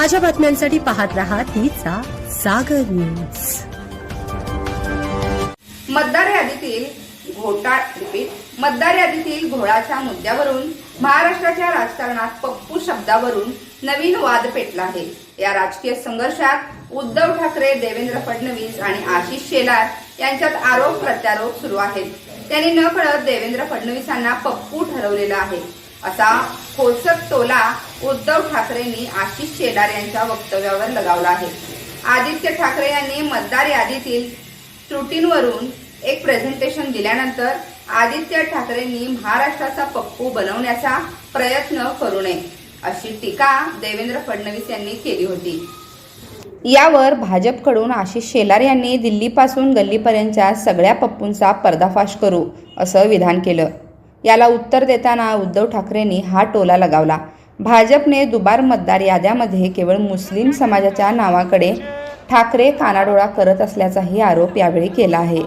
ताज्या बातम्यांसाठी पाहत राहा तिचा सागर न्यूज. मतदार यादीतील घोटाळ रिपीट. मतदार यादीतील घोळाच्या मुद्द्यावरून महाराष्ट्राच्या राजकारणात पप्पू शब्दावरून नवीन वाद पेटला आहे. या राजकीय संघर्षात उद्धव ठाकरे देवेंद्र फडणवीस आणि आशिष शेलार यांच्यात आरोप प्रत्यारोप सुरू आहेत. त्यांनी न कळत देवेंद्र फडणवीसांना पप्पू ठरवलेला आहे. असा खोसक टोला उद्धव ठाकरेंनी आशिष शेलार यांच्या वक्तव्यावर लगावला आहे. आदित्य ठाकरे यांनी मतदार यादीतील त्रुटींवरून एक प्रेझेंटेशन दिल्यानंतर आदित्य ठाकरेंनी महाराष्ट्राचा पप्पू बनवण्याचा प्रयत्न करू नये अशी टीका देवेंद्र फडणवीस यांनी केली होती. यावर भाजपकडून आशिष शेलार यांनी दिल्लीपासून गल्लीपर्यंतच्या सगळ्या पप्पूंचा पर्दाफाश करू असं विधान केलं. याला उत्तर देताना उद्धव ठाकरेंनी हा टोला लगावला. भाजपने दुबार मतदार याद्यामध्ये केवळ मुस्लिम समाजाच्या नावाकडे ठाकरे कानाडोळा करत असल्याचाही आरोप यावेळी केला आहे.